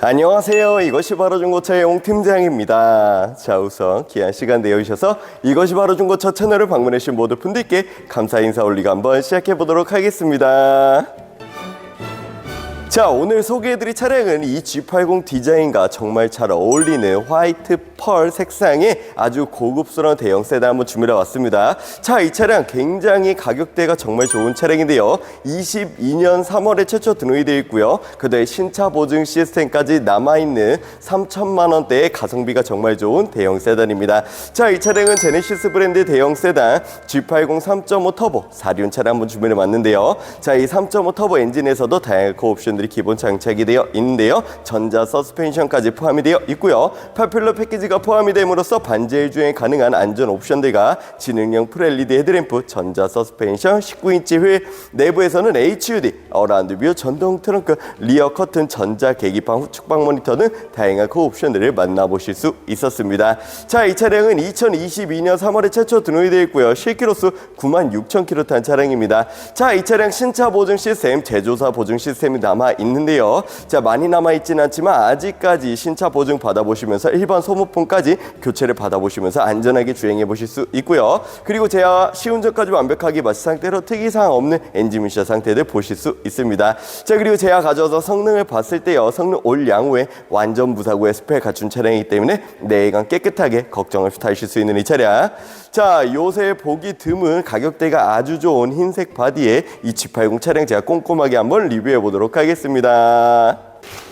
안녕하세요. 이것이 바로 중고차의 용 팀장입니다. 자, 우선 귀한 시간 내어주셔서 이것이 바로 중고차 채널을 방문해주신 모든 분들께 감사 인사 올리고 한번 시작해 보도록 하겠습니다. 자 오늘 소개해드릴 차량은 이 G80 디자인과 정말 잘 어울리는 화이트 펄 색상의 아주 고급스러운 대형 세단 한번 준비해 왔습니다. 자 이 차량 굉장히 가격대가 정말 좋은 차량인데요. 22년 3월에 최초 등록이 되어 있고요. 그다음에 신차 보증 시스템까지 남아있는 3천만 원대의 가성비가 정말 좋은 대형 세단입니다. 자 이 차량은 제네시스 브랜드 대형 세단 G80 3.5 터보 4륜 차량 한번 준비해 왔는데요. 자 이 3.5 터보 엔진에서도 다양한 그 옵션 들이 기본 장착이 되어 있는데요. 전자 서스펜션까지 포함이 되어 있고요. 파퓰러 패키지가 포함이 됨으로써 반제일 주행 가능한 안전 옵션들과 지능형 프레리드 헤드램프, 전자 서스펜션, 19인치 휠, 내부에서는 HUD, 어라운드 뷰, 전동 트렁크, 리어 커튼, 전자 계기판, 후측 방 모니터 등 다양한 그 옵션들을 만나보실 수 있었습니다. 자, 이 차량은 2022년 3월에 최초 등록이 되어 있고요. 실기로수 9만 6천 킬로 탄 차량입니다. 자, 이 차량 신차 보증 시스템, 제조사 보증 시스템이 남아 있는데요. 자, 많이 남아 있지는 않지만 아직까지 신차 보증 받아보시면서 일반 소모품까지 교체를 받아보시면서 안전하게 주행해 보실 수 있고요. 그리고 제가 시운전까지 완벽하게 마치 상태로 특이사항 없는 엔진 미션 상태를 보실 수 있습니다. 자, 그리고 제가 가져와서 성능을 봤을 때요. 성능 올 양호에 완전 무사고의 스펙 갖춘 차량이기 때문에 내관 깨끗하게 걱정을 타실 수 있는 이 차량. 자, 요새 보기 드문 가격대가 아주 좋은 흰색 바디의 이 G80 차량 제가 꼼꼼하게 한번 리뷰해 보도록 하겠습니다.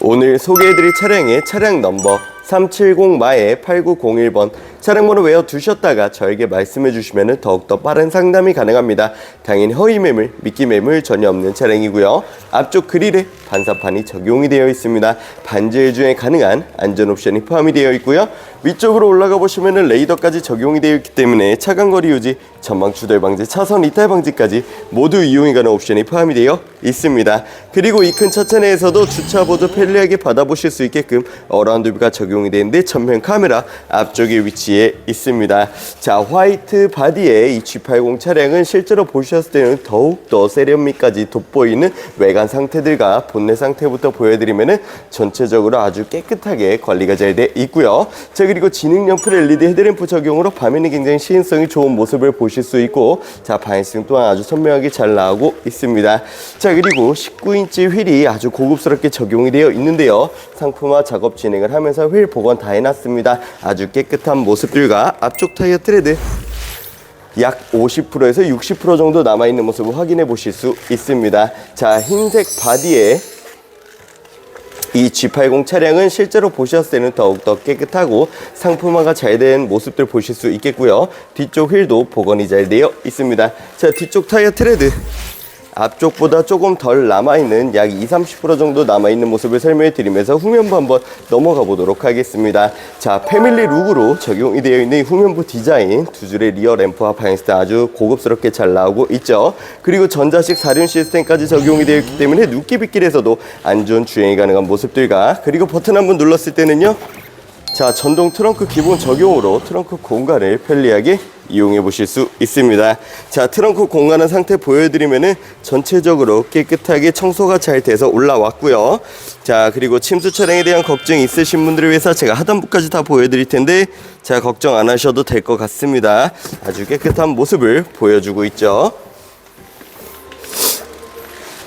오늘 소개해드릴 차량의 차량 넘버 370마에 8901번 차량 번호 외워 두셨다가 저에게 말씀해 주시면 더욱더 빠른 상담이 가능합니다. 당연히 허위 매물, 미끼 매물 전혀 없는 차량이고요. 앞쪽 그릴에 반사판이 적용이 되어 있습니다. 반지의 주행 가능한 안전 옵션이 포함이 되어 있고요. 위쪽으로 올라가 보시면 레이더까지 적용이 되어 있기 때문에 차간 거리 유지, 전방 추돌 방지, 차선 이탈 방지까지 모두 이용이 가능한 옵션이 포함이 되어 있습니다. 그리고 이 큰 차체 내에서도 주차보드 편리하게 받아보실 수 있게끔 어라운드 뷰가 적용이 되는데 전면 카메라 앞쪽에 위치 해 있습니다. 자, 화이트 바디의 이 G80 차량은 실제로 보셨을 때는 더욱더 세련미까지 돋보이는 외관 상태들과 본넷 상태부터 보여드리면은 전체적으로 아주 깨끗하게 관리가 잘 돼 있고요. 자, 그리고 지능형 프레LED 헤드램프 적용으로 밤에는 굉장히 시인성이 좋은 모습을 보실 수 있고 자, 반응성 또한 아주 선명하게 잘 나오고 있습니다. 자, 그리고 19인치 휠이 아주 고급스럽게 적용이 되어 있는데요. 상품화 작업 진행을 하면서 휠 복원 다 해놨습니다. 아주 깨끗한 모습 들과 앞쪽 타이어 트레드 약 50%에서 60% 정도 남아있는 모습을 확인해 보실 수 있습니다. 자, 흰색 바디에 이 G80 차량은 실제로 보셨을 때는 더욱더 깨끗하고 상품화가 잘 된 모습들 보실 수 있겠고요. 뒤쪽 휠도 복원이 잘 되어 있습니다. 자, 뒤쪽 타이어 트레드. 앞쪽보다 조금 덜 남아있는 약 20, 30% 정도 남아있는 모습을 설명해 드리면서 후면부 한번 넘어가 보도록 하겠습니다. 자, 패밀리 룩으로 적용이 되어 있는 이 후면부 디자인 두 줄의 리어 램프와 바인스타 아주 고급스럽게 잘 나오고 있죠. 그리고 전자식 사륜 시스템까지 적용이 되어 있기 때문에 눕기빗길에서도 안전 주행이 가능한 모습들과 그리고 버튼 한번 눌렀을 때는요. 자, 전동 트렁크 기본 적용으로 트렁크 공간을 편리하게 이용해 보실 수 있습니다. 자, 트렁크 공간의 상태 보여드리면은 전체적으로 깨끗하게 청소가 잘 돼서 올라왔고요. 자, 그리고 침수 차량에 대한 걱정 있으신 분들을 위해서 제가 하단부까지 다 보여드릴 텐데, 자, 걱정 안 하셔도 될 것 같습니다. 아주 깨끗한 모습을 보여주고 있죠.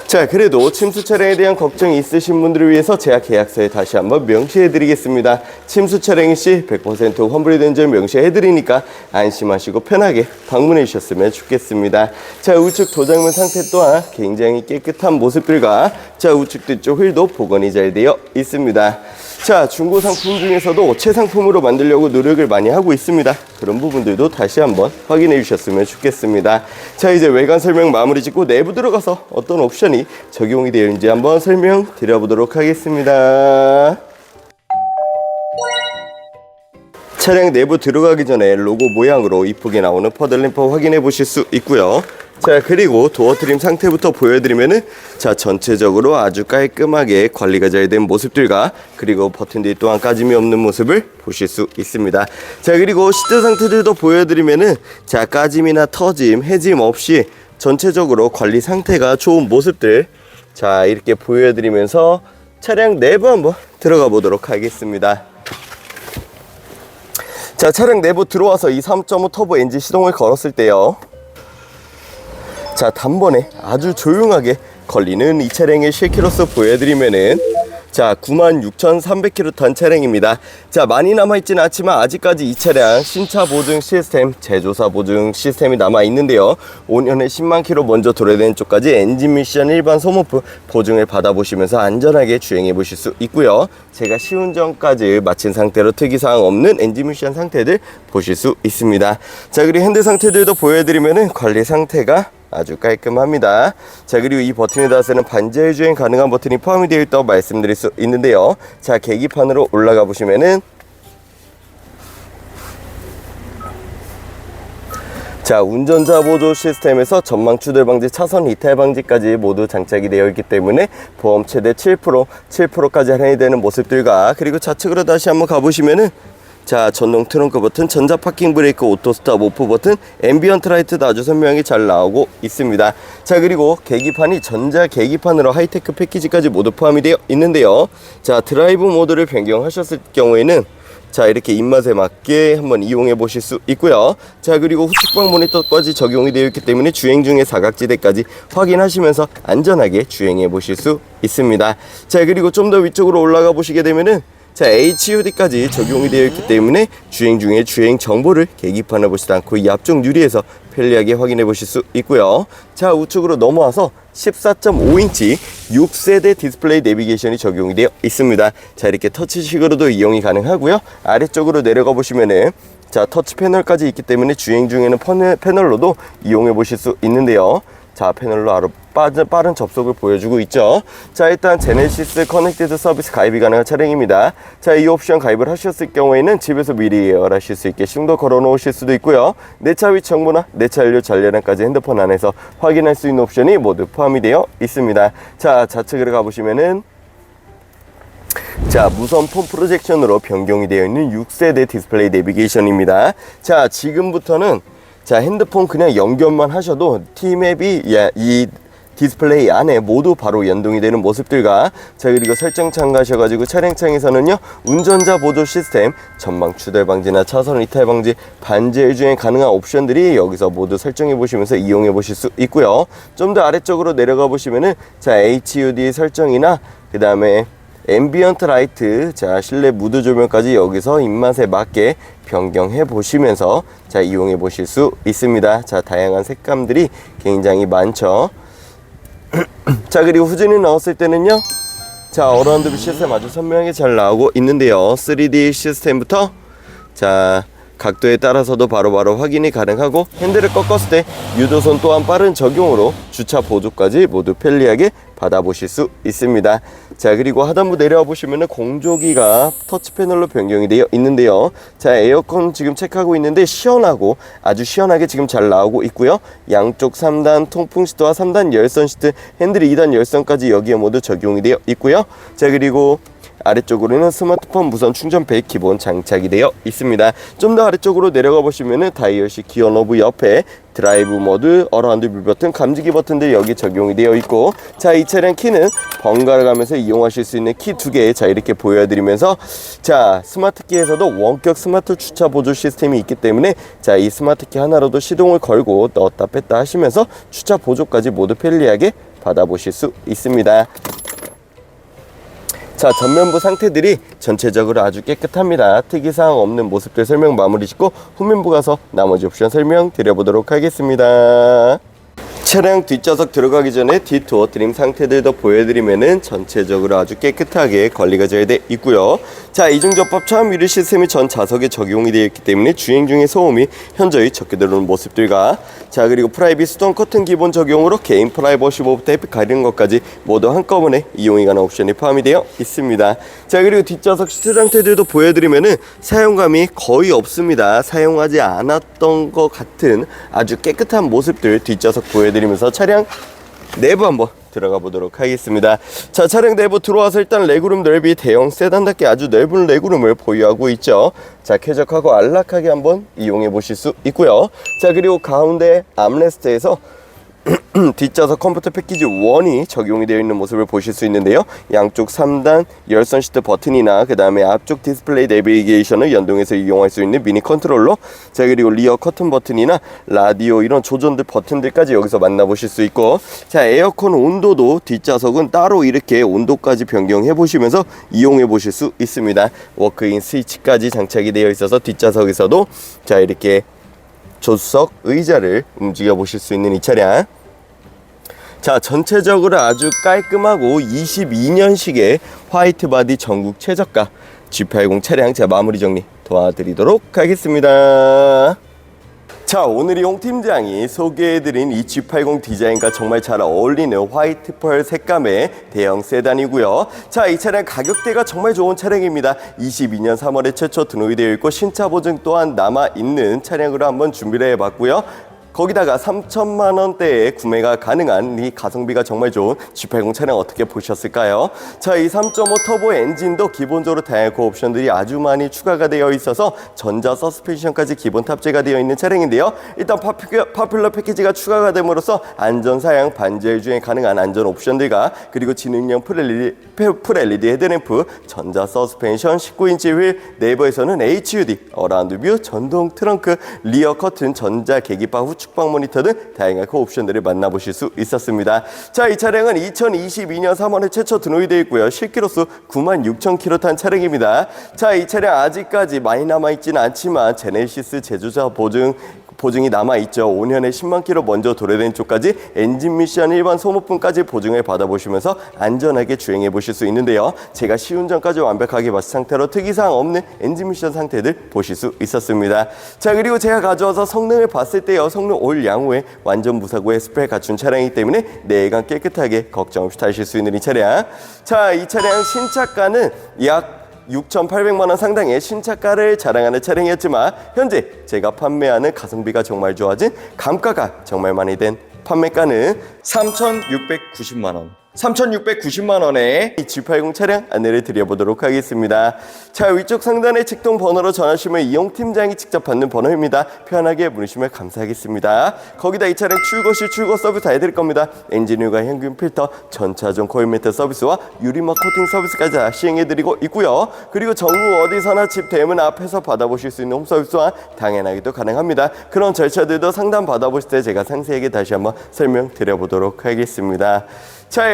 자, 그래도 침수 차량에 대한 걱정이 있으신 분들을 위해서 제가 계약서에 다시 한번 명시해 드리겠습니다. 침수 차량이 시100% 환불이 된 점 명시해 드리니까 안심하시고 편하게 방문해 주셨으면 좋겠습니다. 자, 우측 도장문 상태 또한 굉장히 깨끗한 모습들과 자, 우측 뒤쪽 휠도 복원이 잘 되어 있습니다. 자, 중고 상품 중에서도 최상품으로 만들려고 노력을 많이 하고 있습니다. 그런 부분들도 다시 한번 확인해 주셨으면 좋겠습니다. 자, 이제 외관 설명 마무리 짓고 내부 들어가서 어떤 옵션이 적용이 되는지 한번 설명 드려보도록 하겠습니다. 차량 내부 들어가기 전에 로고 모양으로 이쁘게 나오는 퍼들 램프 확인해 보실 수 있고요. 자 그리고 도어 트림 상태부터 보여드리면은 자 전체적으로 아주 깔끔하게 관리가 잘 된 모습들과 그리고 버튼들이 또한 까짐이 없는 모습을 보실 수 있습니다. 자 그리고 시트 상태들도 보여드리면은 자 까짐이나 터짐, 해짐 없이 전체적으로 관리 상태가 좋은 모습들 자 이렇게 보여드리면서 차량 내부 한번 들어가 보도록 하겠습니다. 자, 차량 내부 들어와서 이 3.5 터보 엔진 시동을 걸었을 때요. 자, 단번에 아주 조용하게 걸리는 이 차량의 실키로서 보여드리면은 자, 96,300km 탄 차량입니다. 자, 많이 남아있지는 않지만 아직까지 이 차량 신차 보증 시스템, 제조사 보증 시스템이 남아있는데요. 5년에 10만 킬로 먼저 도래된 쪽까지 엔진 미션 일반 소모품 보증을 받아보시면서 안전하게 주행해 보실 수 있고요. 제가 시운전까지 마친 상태로 특이사항 없는 엔진 미션 상태들 보실 수 있습니다. 자, 그리고 핸들 상태들도 보여드리면은 관리 상태가 아주 깔끔합니다. 자 그리고 이 버튼에 닿아서는 반자율 주행 가능한 버튼이 포함이 되어 있다고 말씀드릴 수 있는데요. 자 계기판으로 올라가 보시면은 자 운전자 보조 시스템에서 전망 추돌 방지, 차선 이탈 방지까지 모두 장착이 되어 있기 때문에 보험 최대 7%, 7%까지 할인이 되는 모습들과 그리고 좌측으로 다시 한번 가보시면은 자 전동 트렁크 버튼, 전자 파킹 브레이크, 오토 스탑 오프 버튼, 앰비언트 라이트도 아주 선명하게 잘 나오고 있습니다. 자 그리고 계기판이 전자 계기판으로 하이테크 패키지까지 모두 포함이 되어 있는데요. 자 드라이브 모드를 변경하셨을 경우에는 자 이렇게 입맛에 맞게 한번 이용해 보실 수 있고요 자 그리고 후측방 모니터까지 적용이 되어 있기 때문에 주행 중에 사각지대까지 확인하시면서 안전하게 주행해 보실 수 있습니다 자 그리고 좀 더 위쪽으로 올라가 보시게 되면은 자 HUD까지 적용이 되어 있기 때문에 주행 중에 주행 정보를 계기판에 보시지 않고 이 앞쪽 유리에서 편리하게 확인해 보실 수 있고요 자 우측으로 넘어와서 14.5인치 6세대 디스플레이 내비게이션이 적용이 되어 있습니다. 자, 이렇게 터치식으로도 이용이 가능하고요. 아래쪽으로 내려가 보시면은 자, 터치 패널까지 있기 때문에 주행 중에는 패널, 패널로도 이용해 보실 수 있는데요. 자, 패널로 아로 빠른, 빠른 접속을 보여주고 있죠. 자, 일단 제네시스 커넥티드 서비스 가입이 가능한 차량입니다. 자, 이 옵션 가입을 하셨을 경우에는 집에서 미리 예열하실 수 있게 심도 걸어 놓으실 수도 있고요. 내 차 위치 정보나 내 차 연료 전례량까지 핸드폰 안에서 확인할 수 있는 옵션이 모두 포함이 되어 있습니다. 자, 좌측으로 가보시면은 자, 무선 폰 프로젝션으로 변경이 되어 있는 6세대 디스플레이 내비게이션입니다. 자, 지금부터는 자, 핸드폰 그냥 연결만 하셔도 T맵이 예, 이 디스플레이 안에 모두 바로 연동이 되는 모습들과 자 그리고 설정창 가셔가지고 차량창에서는요 운전자 보조 시스템 전방 추돌 방지나 차선 이탈 방지 반제일 주행 가능한 옵션들이 여기서 모두 설정해 보시면서 이용해 보실 수 있고요. 좀 더 아래쪽으로 내려가 보시면은 자 HUD 설정이나 그 다음에 앰비언트 라이트, 자 실내 무드 조명까지 여기서 입맛에 맞게 변경해 보시면서 자 이용해 보실 수 있습니다. 자 다양한 색감들이 굉장히 많죠. 자 그리고 후진이 나왔을 때는요. 자 어라운드 뷰 시스템 아주 선명하게 잘 나오고 있는데요. 3D 시스템부터 자 각도에 따라서도 바로 바로 확인이 가능하고 핸들을 꺾었을 때 유도선 또한 빠른 적용으로 주차 보조까지 모두 편리하게 받아보실 수 있습니다. 자 그리고 하단부 내려와 보시면은 공조기가 터치 패널로 변경이 되어 있는데요. 자 에어컨 지금 체크하고 있는데 시원하고 아주 시원하게 지금 잘 나오고 있고요. 양쪽 3단 통풍 시트와 3단 열선 시트, 핸들 2단 열선까지 여기에 모두 적용이 되어 있고요. 자 그리고 아래쪽으로는 스마트폰 무선 충전백 기본 장착이 되어 있습니다. 좀 더 아래쪽으로 내려가 보시면은 다이얼식 기어 노브 옆에 드라이브 모드, 어라운드 뷰 버튼, 감지기 버튼들 여기 적용이 되어 있고 자 이 차량 키는 번갈아 가면서 이용하실 수 있는 키 두 개 자 이렇게 보여드리면서 자 스마트 키에서도 원격 스마트 주차 보조 시스템이 있기 때문에 자 이 스마트 키 하나로도 시동을 걸고 넣었다 뺐다 하시면서 주차 보조까지 모두 편리하게 받아보실 수 있습니다. 자 전면부 상태들이 전체적으로 아주 깨끗합니다 특이사항 없는 모습들 설명 마무리 짓고 후면부 가서 나머지 옵션 설명 드려보도록 하겠습니다 차량 뒷좌석 들어가기 전에 뒷도어 트림 상태들도 보여드리면은 전체적으로 아주 깨끗하게 관리가 잘 돼 있고요. 자, 이중접합 차음 유리 시스템이 전 좌석에 적용이 되어 있기 때문에 주행 중에 소음이 현저히 적게 들어오는 모습들과 자, 그리고 프라이빗 수동 커튼 기본 적용으로 개인 프라이버시 모부터 햇빛 가리는 것까지 모두 한꺼번에 이용이 가능한 옵션이 포함이 되어 있습니다. 자, 그리고 뒷좌석 시트 상태들도 보여드리면은 사용감이 거의 없습니다. 사용하지 않았던 것 같은 아주 깨끗한 모습들 뒷좌석 보여드리면서 차량 내부 한번 들어가 보도록 하겠습니다. 자, 차량 내부 들어와서 일단 레그룸 넓이 대형 세단답게 아주 넓은 레그룸을 보유하고 있죠. 자, 쾌적하고 안락하게 한번 이용해 보실 수 있고요. 자, 그리고 가운데 암레스트에서 뒷좌석 컴퓨터 패키지 1이 적용이 되어 있는 모습을 보실 수 있는데요. 양쪽 3단 열선 시트 버튼이나 그 다음에 앞쪽 디스플레이 내비게이션을 연동해서 이용할 수 있는 미니 컨트롤러 자 그리고 리어 커튼 버튼이나 라디오 이런 조전들 버튼들까지 여기서 만나보실 수 있고 자 에어컨 온도도 뒷좌석은 따로 이렇게 온도까지 변경해 보시면서 이용해 보실 수 있습니다. 워크인 스위치까지 장착이 되어 있어서 뒷좌석에서도 자 이렇게 조수석 의자를 움직여 보실 수 있는 이 차량. 자 전체적으로 아주 깔끔하고 22년식의 화이트 바디 전국 최저가 G80 차량 제가 마무리 정리 도와드리도록 하겠습니다 자 오늘 이홍 팀장이 소개해드린 이 G80 디자인과 정말 잘 어울리는 화이트 펄 색감의 대형 세단이고요. 자 이 차량 가격대가 정말 좋은 차량입니다. 22년 3월에 최초 등록이 되어 있고 신차 보증 또한 남아있는 차량으로 한번 준비를 해봤고요 거기다가 3천만 원대에 구매가 가능한 이 가성비가 정말 좋은 G80 차량 어떻게 보셨을까요? 자, 이 3.5 터보 엔진도 기본적으로 다양한 그 옵션들이 아주 많이 추가가 되어 있어서 전자 서스펜션까지 기본 탑재가 되어 있는 차량인데요. 일단 파퓨, 파퓰러 패키지가 추가가 됨으로써 안전 사양 반절 주행 가능한 안전 옵션들과 그리고 지능형 풀 LED, 풀 LED 헤드램프, 전자 서스펜션, 19인치 휠, 네이버에서는 HUD, 어라운드 뷰, 전동 트렁크, 리어 커튼, 전자 계기파 후 축방 모니터 등 다양한 그 옵션들을 만나보실 수 있었습니다. 자, 이 차량은 2022년 3월에 최초 등록이 되어 있고요. 실기로수 9만 6천 킬로 탄 차량입니다. 자, 이 차량 아직까지 많이 남아있지는 않지만 제네시스 제조자 보증 보증이 남아있죠. 5년에 10만 킬로 먼저 도래된 쪽까지 엔진 미션 일반 소모품까지 보증을 받아보시면서 안전하게 주행해 보실 수 있는데요. 제가 시운전까지 완벽하게 마친 상태로 특이사항 없는 엔진 미션 상태들 보실 수 있었습니다. 자 그리고 제가 가져와서 성능을 봤을 때요. 성능 올 양호에 완전 무사고의 스펙 갖춘 차량이기 때문에 내관 깨끗하게 걱정 없이 타실 수 있는 이 차량. 자 이 차량 신차가는 약 6,800만 원 상당의 신차가를 자랑하는 차량이었지만 현재 제가 판매하는 가성비가 정말 좋아진 감가가 정말 많이 된 판매가는 3,690만 원. 3,690만 원에 이 G80 차량 안내를 드려보도록 하겠습니다. 자, 위쪽 상단의 직동 번호로 전화주시면 이용 팀장이 직접 받는 번호입니다. 편하게 문의주시면 감사하겠습니다. 거기다 이 차량 출고 시 출고 서비스 다 해드릴 겁니다. 엔진오일과 향균 필터, 전차전 코일 매트 서비스와 유리막 코팅 서비스까지 다 시행해드리고 있고요. 그리고 전국 어디서나 집 대문 앞에서 받아보실 수 있는 홈 서비스와 당연하게도 가능합니다. 그런 절차들도 상담 받아보실 때 제가 상세하게 다시 한번 설명드려보도록 하겠습니다. 자,